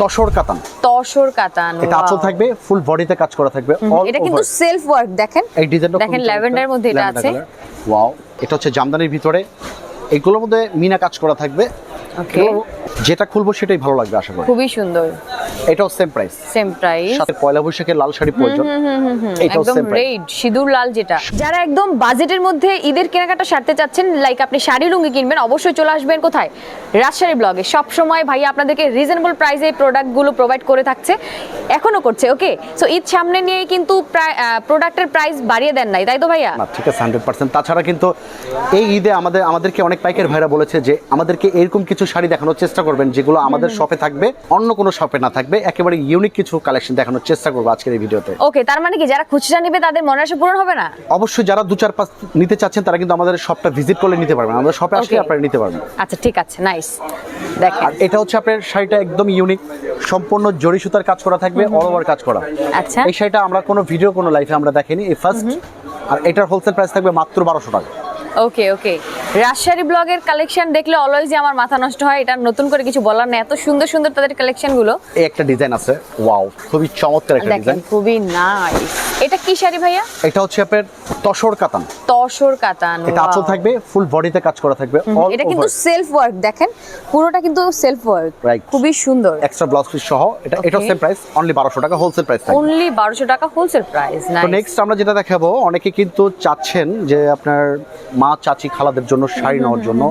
তসর কাতান। তসর কাতান এটা আঁচল থাকবে ফুল বডিতে কাজ করা থাকবে এটা কিন্তু সেলফ ওয়ার্ক দেখেন? এই ডিজাইনটা দেখেন ল্যাভেন্ডার মধ্যে এটা আছে। ওয়াও এটা হচ্ছে জামদানির ভিতরে। এগুলোর মধ্যে মিনা কাজ করা থাকবে। যেটা খুলবো সেটাই ভালো লাগবে আশা করি। খুবই সুন্দর। এটাও সেম প্রাইস সেম প্রাইস সাথে পয়লা বৈশাখের লাল শাড়ি প্রয়োজন। এটাও একদম সেম প্রাইস রেড সিঁদুর লাল যেটা। যারা একদম বাজেটের মধ্যে ঈদের কেনাকাটা সারতে চাচ্ছেন লাইক আপনি শাড়ি লুঙ্গি কিনবেন অবশ্যই চলে আসবেন কোথায়? রাজশাহী ব্লগে সব সময় ভাই আপনাদেরকে রিজনেবল প্রাইসে প্রোডাক্টগুলো প্রোভাইড করে থাকছে। এখনও করছে ওকে সো ঈদ সামনে নিয়ে কিন্তু প্রোডাক্টের প্রাইস বাড়িয়ে দেন নাই তাই তো ভাইয়া? না ঠিক আছে হান্ড্রেড পার্সেন্ট তাছাড়া কিন্তু এই ঈদে আমাদের আমাদেরকে অনেক পাইকার ভাইরা বলেছে যে আমাদেরকে এরকম কিছু শাড়ি দেখানোর চেষ্টা করবেন যেগুলো আমাদের শপে থাকবে অন্য কোনো শপে না থাকবে। একেবারে ইউনিক কিছু কালেকশন দেখানোর চেষ্টা করব আজকের এই ভিডিওতে। ওকে তার মানে কি যারা খুচরা নেবে তাদের মনের আশা পূরণ হবে না? অবশ্যই যারা দু চার পাঁচ নিতে চাচ্ছেন তারা কিন্তু আমাদের শপটা ভিজিট করলে নিতে পারবেন। আমাদের শপে আসলে আপনারা নিতে পারবেন। আচ্ছা ঠিক আছে নাইস দেখেন। আর এটা হচ্ছে আপনার শাড়িটা একদম ইউনিক সম্পূর্ণ জরি সুতার কাজ করা থাকবে অল ওভার কাজ করা। আচ্ছা। এই শাড়িটা আমরা কোনো ভিডিও কোনো লাইফে আমরা দেখিনি এই ফার্স্ট আর এটার হোলসেল প্রাইস থাকবে মাত্র বারোশো টাকা। ওকে ওকে রাজশাহী ব্লগের কালেকশন দেখলে অলওয়েজ আমার মাথা নষ্ট হয় এটা নতুন করে কিছু বলার নেই। এত সুন্দর সুন্দর তাদের কালেকশনগুলো। এই একটা ডিজাইন আছে। ওয়াও খুবই চমৎকার একটা ডিজাইন খুবই নাইস এটা কি শাড়ি ভাইয়া? এটা হচ্ছে আপনার তসর কাতান। তসর কাতান এটা আঁচল থাকবে ফুল বডিতে কাজ করা থাকবে এটা কিন্তু সেলফ ওয়ার্ক দেখেন পুরোটা কিন্তু সেলফ ওয়ার্ক. খুবই সুন্দর। এক্সট্রা ব্লাউজ পিস সহ এটা এটা. সেম প্রাইস অনলি বারোশো টাকা হোলসেল প্রাইস থাকবে। অনলি বারোশো টাকা হোলসেল প্রাইস তো নেক্সট আমরা যেটা দেখাবো অনেকে কিন্তু চাচ্ছেন যে আপনার মা চাচি খালাদের জন্য শাড়ি নেওয়ার জন্য।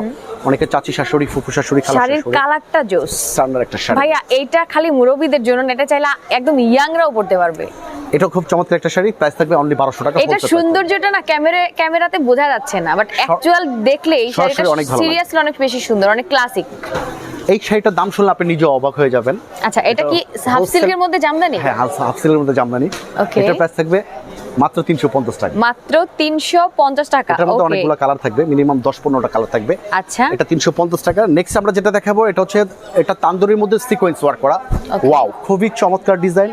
অনেকে চাচি শাশুড়ি ফুফু শাশুড়ি খালা শাড়ির শাশুড়ি কালারটা জোস। স্ট্যান্ডার্ড একটা শাড়ি। ভাইয়া এইটা খালি মুরব্বীদের জন্য না, এটা চাইলে একদম ইয়াংরাও পড়তে পারবে। এটা খুব চমৎকার একটা শাড়ি প্রাইস থাকবে অনলি বারোশো টাকা এটা সৌন্দর্যটা না ক্যামেরা ক্যামেরাতে বোঝা যাচ্ছে না বাট অ্যাকচুয়াল দেখলে এই শাড়িটা সিরিয়াসলি অনেক বেশি সুন্দর অনেক ক্লাসিক এই শাড়িটার দাম শুনলে আপনি নিজে অবাক হয়ে যাবেন। আচ্ছা এটা কি হাফ সিল্কের মধ্যে জামদানি? হ্যাঁ হাফ সিলের মধ্যে জামদানি. এটার প্রাইস থাকবে মাত্র তিনশো পঞ্চাশ টাকা। মাত্র তিনশো পঞ্চাশ টাকা এটার মধ্যে অনেকগুলো কালার থাকবে মিনিমাম দশ পনেরোটা কালার থাকবে। আচ্ছা। এটা তিনশো পঞ্চাশ টাকা। নেক্সট আমরা যেটা দেখাবো এটা হচ্ছে এটা তান্দুরির মধ্যে সিকোয়েন্স ওয়ার্ক করা। ওয়াও খুবই চমৎকার ডিজাইন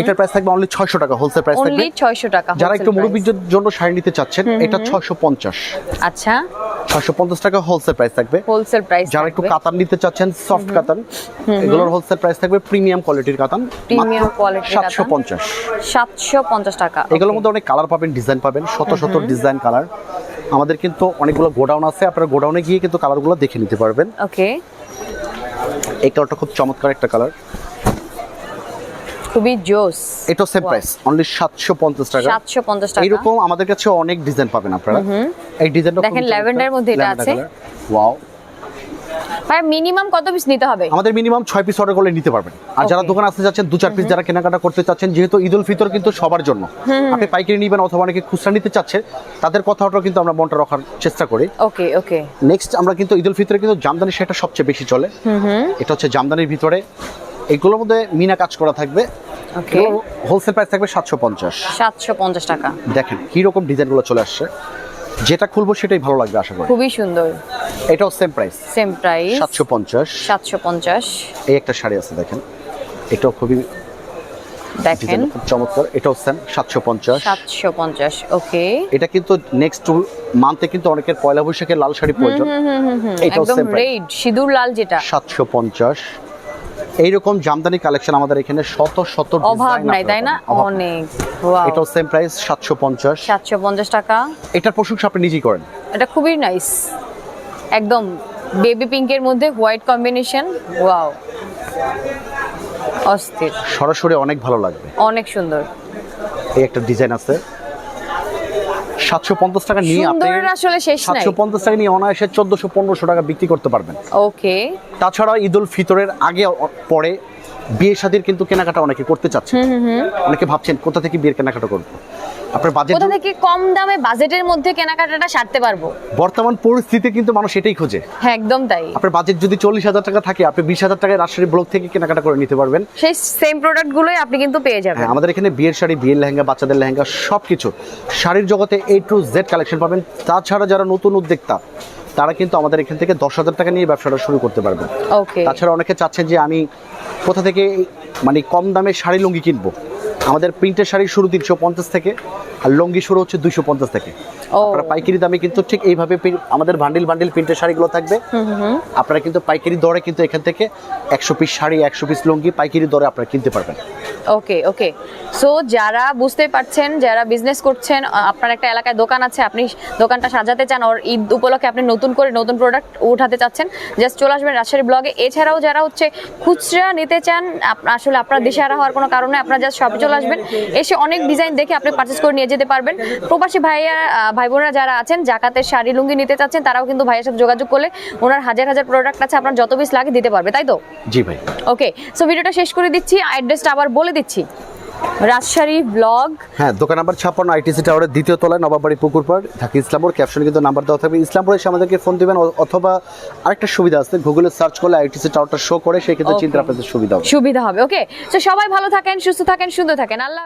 এটার প্রাইস থাকবে অনলি ছয়শো টাকা হোলসেল প্রাইস থাকবে। অনলি ছয়শো টাকা যারা একটু। মুরব্বীর জন্য শাড়ি নিতে চাচ্ছেন এটা ছয়শো পঞ্চাশ। আচ্ছা। ছয়শো পঞ্চাশ টাকা হোলসেল প্রাইস থাকবে। হোলসেল প্রাইস যারা একটু কাতান নিতে চাচ্ছেন সফট কাতান এগুলোর হোলসেল প্রাইস থাকবে প্রিমিয়াম কোয়ালিটির কাতান Premium quality র সাতশো পঞ্চাশ। সাতশো পঞ্চাশ টাকা এগুলোর মধ্যে অনেক কালার পাবেন ডিজাইন পাবেন শত শত ডিজাইন কালার আমাদের কিন্তু অনেকগুলো গোডাউন আছে আপনারা গোডাউনে গিয়ে কিন্তু কালারগুলো দেখে নিতে পারবেন। ওকে এই কালারটা খুব চমৎকার একটা কালার খুবই জোস। এটাও সেম প্রাইস অনলি সাতশো পঞ্চাশ টাকা। সাতশো পঞ্চাশ টাকা। এইরকম আমাদের কাছে অনেক ডিজাইন পাবেন আপনারা। এই ডিজাইনটা দেখেন lavender মধ্যে এটা আছে। ওয়াও ভাই মিনিমাম কত পিস নিতে হবে? আমাদের মিনিমাম ছয় পিস অর্ডার করলে নিতে পারবেন। আর যারা. দোকানে আসতে যাচ্ছেন দু চার পিস যারা কেনাকাটা করতে চাচ্ছেন যেহেতু ঈদ উল ফিতর কিন্তু সবার জন্য। আপনি পাইকারি নিবেন অথবা অনেকে খুচরা নিতে চাচ্ছে তাদের কথাটাও কিন্তু আমরা মনটা রাখার চেষ্টা করি। ওকে ওকে নেক্সট আমরা কিন্তু ঈদ উল ফিতরে কিন্তু জামদানি সেটা সবচেয়ে বেশি চলে। এটা হচ্ছে জামদানির ভিতরে এগুলোর মধ্যে মিনা কাজ করা থাকবে। হোলসেল প্রাইস থাকবে সাতশো পঞ্চাশ। সাতশো পঞ্চাশ টাকা। দেখেন কীরকম ডিজাইনগুলো চলে আসছে। যেটা খুলবো সেটাই ভালো লাগবে আশা করি। খুবই সুন্দর। এটাও সেম প্রাইস সেম প্রাইস সাতশো পঞ্চাশ। সাতশো পঞ্চাশ। এই একটা শাড়ি আছে দেখেন। এটাও খুবই দেখেন। খুব চমৎকার। এটাও সেম সাতশো পঞ্চাশ। সাতশো পঞ্চাশ ওকে। এটা কিন্তু নেক্সট মান্থে কিন্তু অনেকের পয়লা বৈশাখের লাল শাড়ি প্রয়োজন। এটাও সেম রেড সিঁদুর লাল যেটা। সাতশো পঞ্চাশ। এইরকম জামদানি কালেকশন আমাদের এখানে শত শত অভাব নাই তাই না। অনেক। ওয়াও এটাও সেম প্রাইস সাতশো পঞ্চাশ। সাতশো পঞ্চাশ টাকা। এটার প্রশংসা আপনি নিজেই করেন। এটা খুবই নাইস একদম বেবি পিঙ্কের মধ্যে হোয়াইট কম্বিনেশন ওয়াও অস্থির। সরাসরি অনেক ভালো লাগবে। অনেক সুন্দর। এই একটা ডিজাইন আছে। সাতশো পঞ্চাশ টাকা নিয়ে আপনি আসলে শেষ সাতশো পঞ্চাশ টাকা নিয়ে অনায়াসে চোদ্দশো পনেরোশো টাকা বিক্রি করতে পারবেন। ওকে তাছাড়া ঈদ উল ফিতরের আগে পরে বিয়ে শাদির কিন্তু কেনাকাটা অনেকে করতে চাচ্ছে। অনেকে ভাবছেন কোথা থেকে বিয়ের কেনাকাটা করব? আপনার বাজেট কোথা থেকে কম দামে বাজেটের মধ্যে কেনাকাটাটা সারতে পারব? বর্তমান পরিস্থিতি কিন্তু মানুষ এটাই খোঁজে। হ্যাঁ একদম তাই। আপনার বাজেট যদি চল্লিশ হাজার টাকা থাকে আপনি বিশ হাজার টাকায় রাজশাহী ব্লক থেকে কেনাকাটা করে নিতে পারবেন। সেই সেম প্রোডাক্ট গুলোই আপনি কিন্তু পেয়ে যাবেন। হ্যাঁ আমাদের এখানে বিয়ের শাড়ি বিয়ের লেহেঙ্গা বাচ্চাদের লেহেঙ্গা সব কিছু শাড়ির জগতে এ টু জেড কালেকশন পাবেন। তাছাড়া যারা নতুন উদ্যোক্তা তারা কিন্তু আমাদের এখান থেকে দশ হাজার টাকা নিয়ে ব্যবসাটা শুরু করতে পারবেন। ওকে তাছাড়া অনেকে চাচ্ছেন যে আমি কোথা থেকে মানে কম দামে শাড়ি লুঙ্গি কিনবো? আমাদের প্রিন্টের শাড়ি শুরু তিনশো পঞ্চাশ থেকে আর লুঙ্গি শুরু হচ্ছে দুইশো পঞ্চাশ থেকে। আপনারা পাইকারি দামে কিন্তু ঠিক এইভাবে আমাদের বান্ডিল বান্ডিল প্রিন্টের শাড়িগুলো থাকবে। আপনারা কিন্তু পাইকারি দরে কিন্তু এখান থেকে একশো পিস শাড়ি একশো পিস লুঙ্গি পাইকারি দরে আপনারা কিনতে পারবেন। ওকে ওকে সো যারা বুঝতে পারছেন যারা বিজনেস করছেন আপনার একটা এলাকায় দোকান আছে আপনি দোকানটা সাজাতে চান ওর ঈদ উপলক্ষে আপনি নতুন করে নতুন প্রোডাক্ট উঠাতে চাচ্ছেন জাস্ট চলে আসবেন রাজশাহী ব্লগে এছাড়াও যারা হচ্ছে খুচরা নিতে চান আসলে আপনার দেশেহারা হওয়ার কোনো কারণে আপনার জাস্ট শপে চলে আসবেন। এসে অনেক ডিজাইন দেখে আপনি পারচেস করে নিয়ে যেতে পারবেন। প্রবাসী ভাইয়া ভাই বোনেরা যারা আছেন জাকাতের শাড়ি লুঙ্গি নিতে চাচ্ছেন তারাও কিন্তু ভাইয়ের সাথে যোগাযোগ করলে ওনার হাজার হাজার প্রোডাক্ট আছে আপনার যত পিস লাগে দিতে পারবে তাই তো? জি ভাই। ওকে সো ভিডিওটা শেষ করে দিচ্ছি অ্যাড্রেসটা আবার বলে দিচ্ছি। রাজশাহী ব্লগ। হ্যাঁ দোকান নাম্বার ছাপ্পান্ন আইটিসি টাওয়ারের দ্বিতীয় তলায় নবাবাড়ি পুকুর পর ঢাকা ইসলামপুর। ক্যাপশন কিন্তু নাম্বার দেওয়া থাকবে। ইসলামপুরে এসে আমাদেরকে ফোন দিবেন অথবা আরেকটা সুবিধা আছে। গুগলে সার্চ করলে আইটিসি টাওয়ারটা শো করে সেই ক্ষেত্রে চিন্তা আপনাদের সুবিধা হবে। সুবিধা হবে। ওকে তো সবাই ভালো থাকেন সুস্থ থাকেন সুন্দর থাকেন। আল্লাহ।